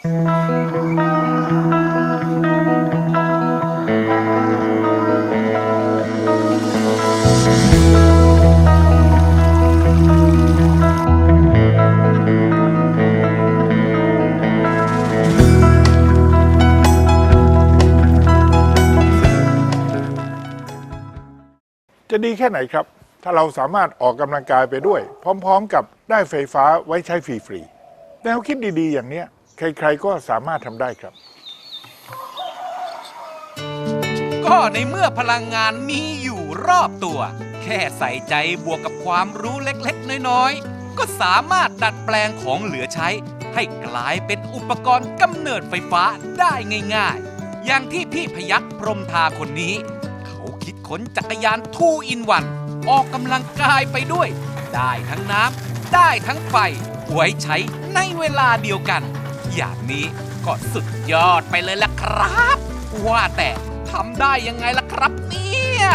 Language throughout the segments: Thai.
จะดีแค่ไหนครับ ถ้าเราสามารถออกกำลังกายไปด้วย พร้อม ๆ กับได้ไฟฟ้าไว้ใช้ฟรีๆแนวคิดดี ๆ อย่างเนี้ย ใครๆก็สามารถทำได้ครับ ก็ในเมื่อพลังงานมีอยู่รอบตัว แค่ใส่ใจบวกกับความรู้เล็กๆ น้อยๆ ก็สามารถดัดแปลงของเหลือใช้ ให้กลายเป็นอุปกรณ์กำเนิดไฟฟ้าได้ง่ายๆ อย่างที่พี่พยักพรมทาคนนี้ เขาคิดค้นจักรยานทูอินวัน ออกกำลังกายไปด้วย ได้ทั้งน้ำได้ทั้งไฟไว้ใช้ในเวลาเดียวกัน อย่างนี้ก็สุดยอดไปเลยละครับ ว่าแต่ทำได้ยังไงล่ะครับเนี่ย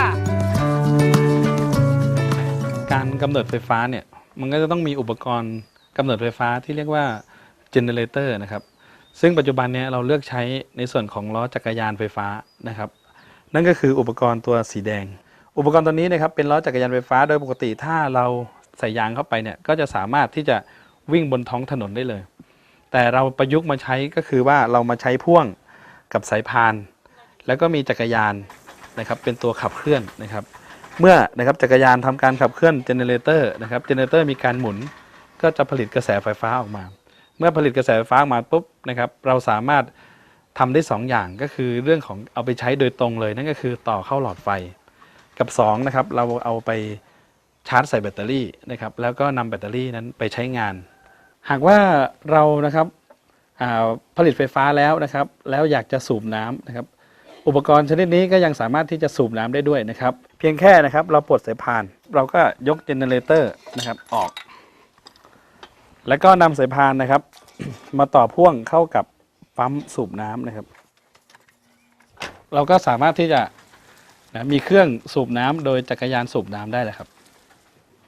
การกำเนิดไฟฟ้าเนี่ยมันก็จะต้องมีอุปกรณ์กำเนิดไฟฟ้าที่เรียกว่าเจเนเรเตอร์นะครับ ซึ่งปัจจุบันเนี้เราเลือกใช้ในส่วนของล้อจักรยานไฟฟ้านะครับ นั่นก็คืออุปกรณ์ตัวสีแดง อุปกรณ์ตัวนี้นะครับเป็นล้อจักรยานไฟฟ้าโดยปกติถ้าเราใส่ยางเข้าไปเนี่ยก็จะสามารถที่จะวิ่งบนท้องถนนได้เลย แต่เราประยุกต์มาใช้ก็คือว่าเรามาใช้พ่วงกับสายพาน แล้วก็มีจักรยานนะครับเป็นตัวขับเคลื่อนนะครับ เมื่อนะครับจักรยานทำการขับเคลื่อนเจเนเรเตอร์นะครับเจเนเรเตอร์มีการหมุนก็จะผลิตกระแสไฟฟ้าออกมา เมื่อผลิตกระแสไฟฟ้าออกมาปุ๊บนะครับเราสามารถทำได้ 2 อย่างก็คือเรื่องของเอาไปใช้โดยตรงเลย นั่นก็คือต่อเข้าหลอดไฟกับ2นะครับเราเอาไปชาร์จใส่แบตเตอรี่นะครับแล้วก็นำแบตเตอรี่นั้นไปใช้งาน หากว่าเรานะครับผลิตไฟฟ้าแล้วนะครับ แล้วอยากจะสูบน้ำนะครับ อุปกรณ์ชนิดนี้ก็ยังสามารถที่จะสูบน้ำได้ด้วยนะครับ เพียงแค่นะครับ เราปลดสายพาน เราก็ยกเจเนเรเตอร์นะครับออก แล้วก็นำสายพานนะครับ มาต่อพ่วงเข้ากับปั๊มสูบน้ำนะครับ เราก็สามารถที่จะนะมีเครื่องสูบน้ำโดยจักรยานสูบน้ำได้เลยครับ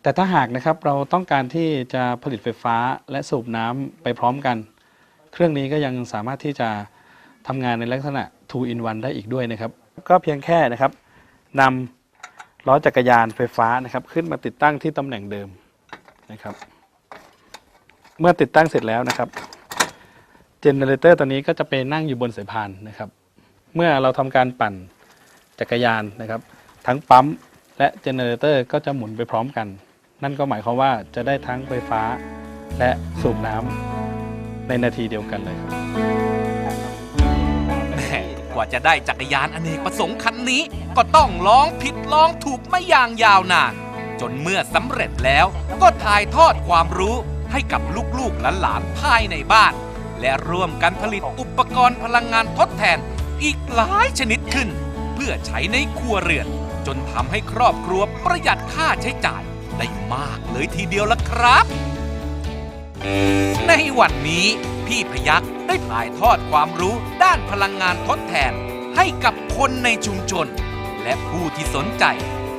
แต่ถ้าหากนะครับเราต้องการที่จะผลิตไฟฟ้าและสูบน้ำไปพร้อมกัน เครื่องนี้ก็ยังสามารถที่จะทำงานในลักษณะ 2 in 1 ได้อีกด้วยนะครับ ก็เพียงแค่นะครับนำล้อจักรยานไฟฟ้านะครับ ขึ้นมาติดตั้งที่ตำแหน่งเดิมนะครับ เมื่อติดตั้งเสร็จแล้วนะครับเจเนเรเตอร์ตัวนี้ก็จะไปนั่งอยู่บนสายพานนะครับ เมื่อเราทำการปั่นจักรยานนะครับ ทั้งปั๊มและเจเนเรเตอร์ก็จะหมุนไปพร้อมกัน นั่นก็หมายความว่าจะได้ทั้งไฟฟ้าและสูบน้ำในนาทีเดียวกันเลยครับแม่กว่าจะได้จักรยานอเนกประสงค์คันนี้ ก็ต้องลองผิดลองถูกไม่อย่างยาวนาน จนเมื่อสำเร็จแล้วก็ถ่ายทอดความรู้ให้กับลูกๆหลานๆภายในบ้าน และร่วมกันผลิตอุปกรณ์พลังงานทดแทนอีกหลายชนิดขึ้น เพื่อใช้ในครัวเรือน จนทำให้ครอบครัวประหยัดค่าใช้จ่าย ได้มากเลยทีเดียวละครับ ในวันนี้พี่พยักได้ถ่ายทอดความรู้ด้านพลังงานทดแทน ให้กับคนในชุมชน และผู้ที่สนใจ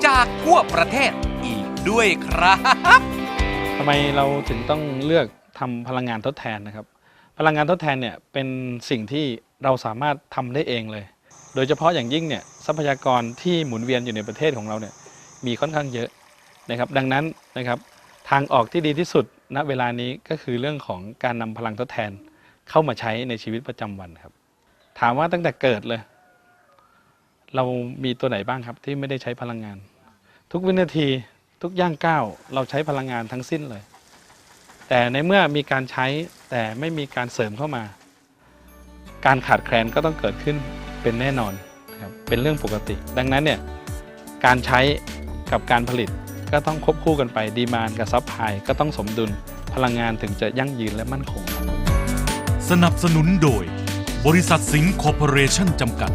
จากทั่วประเทศอีกด้วยครับทำไมเราถึงต้องเลือกทำพลังงานทดแทนนะครับ พลังงานทดแทนเนี่ยเป็นสิ่งที่เราสามารถทำได้เองเลย โดยเฉพาะอย่างยิ่งเนี่ยทรัพยากรที่หมุนเวียนอยู่ในประเทศของเราเนี่ยมีค่อนข้างเยอะ นะครับดังนั้นนะครับทางออกที่ดีที่สุดณเวลานี้ก็คือเรื่องของการนำพลังทดแทนเข้ามาใช้ในชีวิตประจำวันครับ ถามว่าตั้งแต่เกิดเลย เรามีตัวไหนบ้างครับที่ไม่ได้ใช้พลังงาน ทุกวินาทีทุกย่างก้าวเราใช้พลังงานทั้งสิ้นเลย แต่ในเมื่อมีการใช้แต่ไม่มีการเสริมเข้ามา การขาดแคลนก็ต้องเกิดขึ้นเป็นแน่นอนครับเป็นเรื่องปกติ ดังนั้นเนี่ยการใช้กับการผลิต ก็ต้องควบคู่กันไปดีมานกับซัพพลายก็ต้องสมดุลพลังงานถึงจะยั่งยืนและมั่นคง สนับสนุนโดย บริษัทสิงห์คอร์ปอเรชั่นจำกัด